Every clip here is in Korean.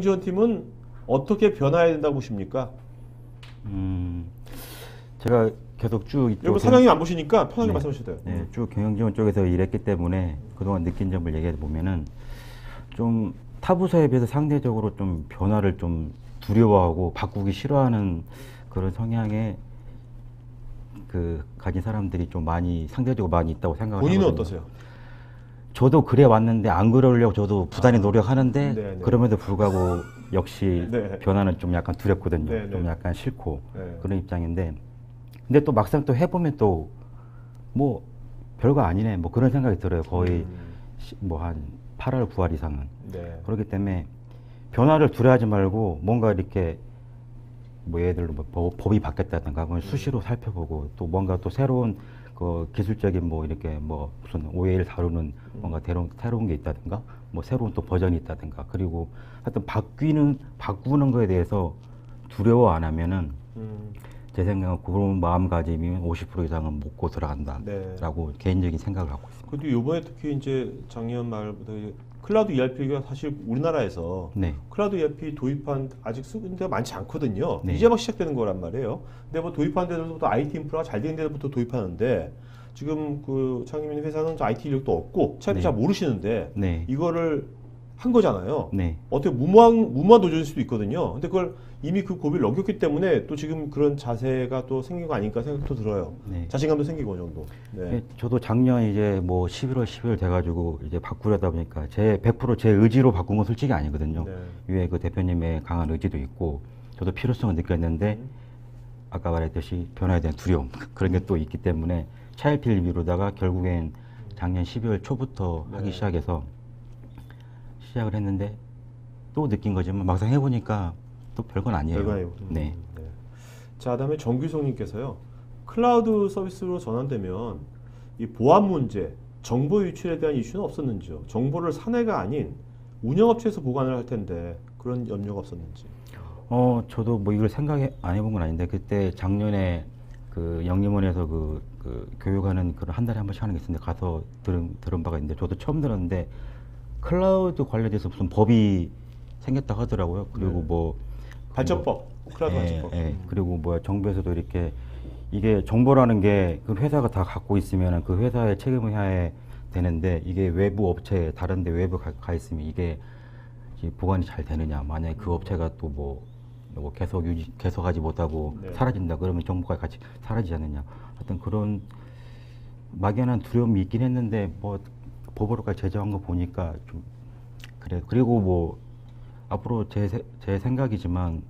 지원팀은 어떻게 변화해야 된다고 보십니까? 음, 제가 계속 쭉 이쪽 사장님 안 보시니까 편하게 네. 말씀하셔도 돼요. 네, 쭉 경영지원 쪽에서 일했기 때문에 그동안 느낀 점을 얘기해 보면은 좀 타부서에 비해서 상대적으로 좀 변화를 좀 두려워하고 바꾸기 싫어하는 그런 성향의 그 가진 사람들이 좀 많이 상대적으로 많이 있다고 생각을 본인은 하거든요. 어떠세요? 저도 그래 왔는데 안 그러려고 저도 부단히 아, 노력하는데 네, 네. 그럼에도 불구하고 역시 네. 변화는 좀 약간 두렵거든요. 네, 네. 좀 약간 싫고 네. 그런 입장인데 근데 또 막상 또 해보면 또 뭐 별거 아니네 뭐 그런 생각이 들어요. 거의 음, 뭐 한 8월 9월 이상은 네. 그렇기 때문에 변화를 두려워하지 말고 뭔가 이렇게 뭐 예를 들어 뭐 법- 법이 바뀌었다든가 그걸 수시로 살펴보고 또 뭔가 또 새로운 그 기술적인 뭐 이렇게 뭐 무슨 OA를 다루는 뭔가 새로운, 새로운 게 있다든가 뭐 새로운 또 버전이 있다든가 그리고 하여튼 바뀌는 바꾸는 거에 대해서 두려워 안 하면은 음, 제 생각은 그런 마음가짐이면 50% 이상은 먹고 들어간다라고 네. 개인적인 생각을 갖고 있습니다. 그래도 이번에 특히 이제 작년 말부터 클라우드 ERP가 사실 우리나라에서 네. 클라우드 ERP 도입한 아직 쓰는 데가 많지 않거든요. 네. 이제 막 시작되는 거란 말이에요. 근데 뭐 도입한 데서부터 IT 인프라가 잘된 데부터 도입하는데 지금 그 창의민 회사는 저 IT 인력도 없고 차이도 네. 잘 모르시는데 네. 이거를 한 거잖아요. 네. 어떻게 무모한 무모한 도전일 수도 있거든요. 근데 그걸 이미 그 고비를 넘겼기 때문에 또 지금 그런 자세가 또 생긴 거 아닐까 생각도 들어요. 네. 자신감도 생기고 어느 정도. 네. 예, 저도 작년 이제 뭐 11월, 12월 돼가지고 이제 바꾸려다 보니까 제 100%제 의지로 바꾼 건 솔직히 아니거든요. 네. 위에 그 대표님의 강한 의지도 있고 저도 필요성을 느꼈는데 음. 아까 말했듯이 변화에 대한 두려움 그런 게 또 있기 때문에 차일피일 미루다가 결국엔 작년 12월 초부터 네. 하기 시작해서 시작을 했는데 또 느낀 거지만 막상 해보니까 또 별건 아니에요. 결과예요. 음, 네. 네. 자, 그다음에 정규성님께서요. 클라우드 서비스로 전환되면 이 보안 문제, 정보 유출에 대한 이슈는 없었는지요? 정보를 사내가 아닌 운영업체에서 보관을 할 텐데 그런 염려가 없었는지. 어, 저도 뭐 이걸 생각해 안 해본 건 아닌데 그때 작년에 그 영림원에서 그, 그 교육하는 그런 한 달에 한 번씩 하는 게 있었는데 가서 들은 들은 바가 있는데 저도 처음 들었는데 클라우드 관련돼서 무슨 법이 생겼다 하더라고요. 그리고 네. 뭐 발전법, 클라우드 예, 발전법. 예. 음. 그리고 뭐야 정부에서도 이렇게 이게 정보라는 게 그 회사가 다 갖고 있으면 그 회사의 책임을 해야 되는데 이게 외부 업체 다른데 외부 가, 가 있으면 이게 보관이 잘 되느냐 만약에 그 업체가 또뭐 뭐 계속 유지 계속하지 못하고 네. 사라진다 그러면 정보가 같이 사라지지 않느냐 하여튼 그런 막연한 두려움이 있긴 했는데 뭐 법으로까지 제정한 거 보니까 좀 그래 그리고 뭐 앞으로 제, 세- 제 생각이지만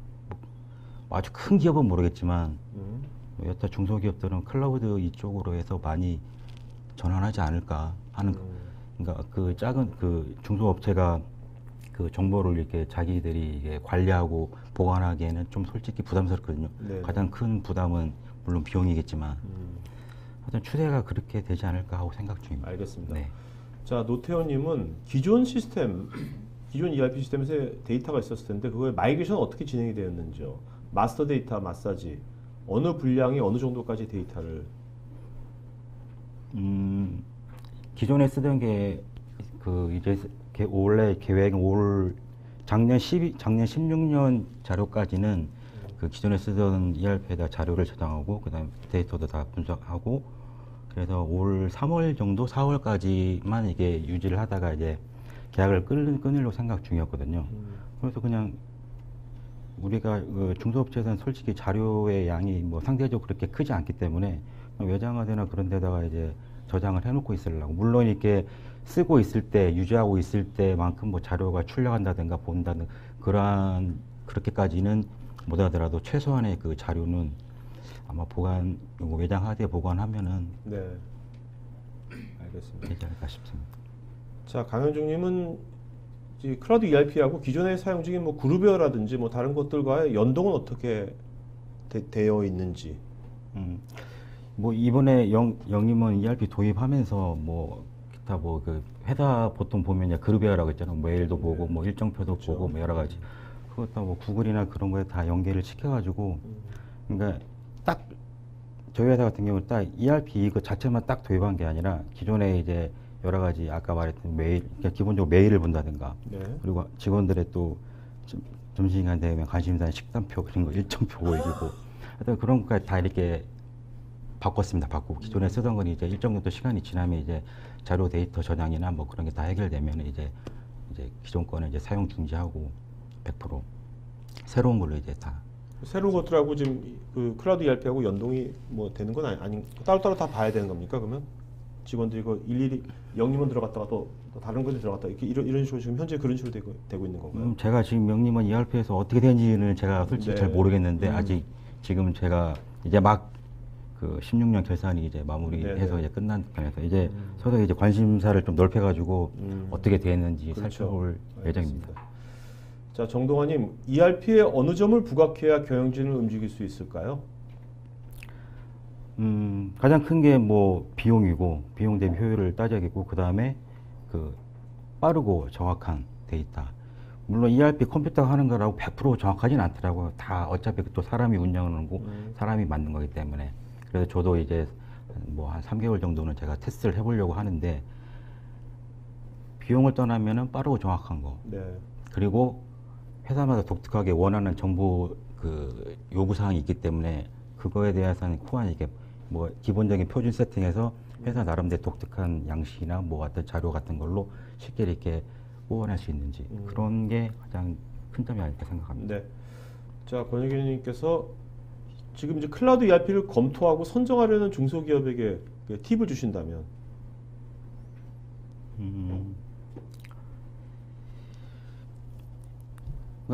뭐 아주 큰 기업은 모르겠지만 음. 여타 중소기업들은 클라우드 이쪽으로 해서 많이 전환하지 않을까 하는 음. 그러니까 그 작은 그 중소업체가 그 정보를 이렇게 자기들이 이게 관리하고 보관하기에는 좀 솔직히 부담스럽거든요. 네. 가장 큰 부담은 물론 비용이겠지만 음. 하여튼 추세가 그렇게 되지 않을까 하고 생각 중입니다. 알겠습니다. 네. 자, 노태호님은 기존 시스템, 기존 ERP 시스템에서 데이터가 있었을 텐데 그거의 마이그레이션 어떻게 진행이 되었는지요? 마스터 데이터 마사지 어느 분량이 어느 정도까지 데이터를 음, 기존에 쓰던 게 그 이제 게- 원래 계획은 올 작년 12, 작년 16년 자료까지는 그 기존에 쓰던 ERP에다 자료를 저장하고 그다음 데이터도 다 분석하고 그래서 올 3월 정도 4월까지만 이게 유지를 하다가 이제 계약을 끊, 끊으려고 생각 중이었거든요. 음, 그래서 그냥 우리가 그 중소업체에서는 솔직히 자료의 양이 뭐 상대적으로 그렇게 크지 않기 때문에 외장하드나 그런 데다가 이제 저장을 해놓고 있으려고 물론 이렇게 쓰고 있을 때 유지하고 있을 때만큼 뭐 자료가 출력한다든가 본다는 그러한 그렇게까지는 못하더라도 최소한의 그 자료는 아마 보관 요거 외장 하드에 보관하면은 네. 알겠습니다. 되지 않을까 싶습니다. 자, 강현중님은 이 클라우드 ERP하고 기존에 사용 중인 뭐 그룹웨어라든지 뭐 다른 것들과의 연동은 어떻게 되, 어 있는지. 음, 뭐 이번에 영, 영림은 ERP 도입하면서 뭐 기타 뭐 그 회사 보통 보면 그룹웨어라고 있잖아요. 메일도 네. 보고 뭐 일정표도 그렇죠. 보고 뭐 여러 가지. 그것도 뭐 구글이나 그런 거에 다 연계를 시켜가지고 그러니까 딱 저희 회사 같은 경우 딱 ERP 이거 자체만 딱 도입한 게 아니라 기존에 이제 여러 가지 아까 말했던 메일 그러니까 기본적으로 메일을 본다든가 네. 그리고 직원들의 또 점- 점심시간 되면 관심사는 식단표 그런 거 일정표 올리고 하여튼 그런 것까지 다 이렇게 바꿨습니다. 바꾸고 기존에 쓰던 건 이제 일정 정도 시간이 지나면 이제 자료 데이터 저장이나 뭐 그런 게 다 해결되면 이제 이제 기존 거는 이제 사용 중지하고 100% 새로운 걸로 이제 다 새로운 것들하고 지금 이- 그 클라우드 ERP하고 연동이 뭐 되는 건 아니, 아니 따로따로 다 봐야 되는 겁니까 그러면 직원들이 이거 일일이 영림원 들어갔다가 또, 또 다른 곳에 들어갔다 이렇게 이런, 이런 식으로 지금 현재 그런 식으로 되고, 되고 있는 건가요? 음, 제가 지금 명림은 ERP에서 어떻게 되는지는 제가 솔직히 네. 잘 모르겠는데 음. 아직 지금 제가 이제 막 그 16년 결산이 이제 마무리해서 네, 네. 이제 끝난 편에서 이제 음. 서로 이제 관심사를 좀 넓혀가지고 음. 어떻게 되는지 그렇죠. 살펴볼 예정입니다. 알겠습니다. 자 정동환님 ERP에 어느 점을 부각해야 경영진을 움직일 수 있을까요? 음, 가장 큰 게 뭐 비용이고 비용 대비 효율을 따져야겠고 그 다음에 그 빠르고 정확한 데이터. 물론 ERP 컴퓨터가 하는 거라고 100% 정확하진 않더라고요. 다 어차피 또 사람이 운영하는 거고 음. 사람이 만든 거기 때문에. 그래서 저도 이제 뭐 한 3개월 정도는 제가 테스트를 해 보려고 하는데 비용을 떠나면은 빠르고 정확한 거. 네. 그리고 회사마다 독특하게 원하는 정보 그 요구 사항이 있기 때문에 그거에 대해서는 코안 이게 뭐 기본적인 표준 세팅에서 회사 나름대로 독특한 양식이나 뭐 어떤 자료 같은 걸로 쉽게 이렇게 보완할 수 있는지 음. 그런 게 가장 큰 점이 아닐까 생각합니다. 네. 자 권혁기님께서 지금 이제 클라우드 ERP를 검토하고 선정하려는 중소기업에게 그 팁을 주신다면 음.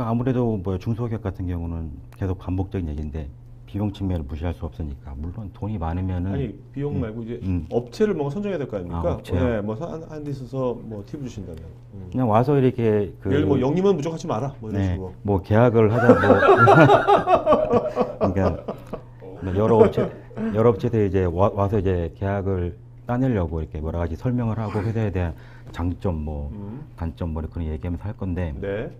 아무래도 뭐 중소기업 같은 경우는 계속 반복적인 얘기인데 비용 측면을 무시할 수 없으니까 물론 돈이 많으면은 아니 비용 음. 말고 이제 음. 업체를 뭔가 선정해야 될 거 아닙니까? 아, 업체요? 네, 뭐한데 있어서 뭐 팁을 주신다면. 음. 그냥 와서 이렇게 그 예를 뭐 영림은 무조건 하지 마라. 뭐 이런 네, 식으로. 뭐 계약을 하자 뭐 그러니까 뭐 여러 업체 여러 업체들이 이제 와, 와서 이제 계약을 따내려고 이렇게 여러 가지 설명을 하고 회사에 대한 장점 뭐 음. 단점 뭐 그런 얘기하면서 할 건데 네.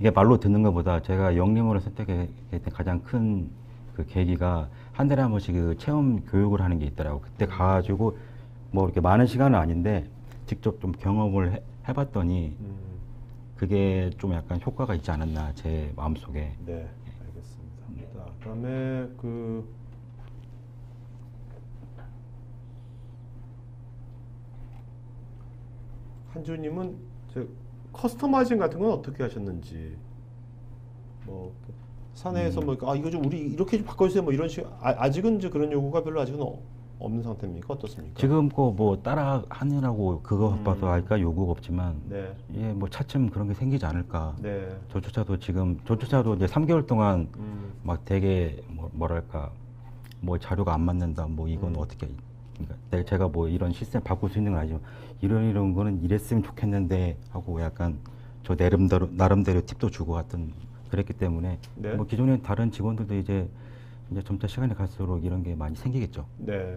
이게 말로 듣는 것보다 제가 영림으로 선택했던 가장 큰 그 계기가 한 달에 한 번씩 그 체험 교육을 하는 게 있더라고. 그때 가가지고 뭐 이렇게 많은 시간은 아닌데 직접 좀 경험을 해, 해봤더니 음. 그게 좀 약간 효과가 있지 않았나 제 마음속에. 네, 알겠습니다. 자, 그다음에 그 한주님은 저 커스터마이징 같은 건 어떻게 하셨는지 뭐 사내에서 뭐 아 이거 좀 우리 이렇게 좀 바꿔주세요 뭐 이런 식 아, 아직은 이제 그런 요구가 별로 아직은 어- 없는 상태입니까 어떻습니까? 지금 거뭐 따라 하느라고 그거 음. 바빠서 할까 요구가 없지만 네, 예뭐 차츰 그런 게 생기지 않을까. 네, 저조차도 지금 저조차도 이제 3개월 동안 음, 막 되게 뭐, 뭐랄까 뭐 자료가 안 맞는다 뭐 이건 음. 어떻게 그러니까 내- 제가 뭐 이런 시스템 바꿀 수 있는 건 아니지만 이런 이런 거는 이랬으면 좋겠는데 하고 약간 저 나름대로 나름대로 팁도 주고 갔던 그랬기 때문에 네. 뭐 기존에 다른 직원들도 이제 이제 점차 시간이 갈수록 이런 게 많이 생기겠죠. 네.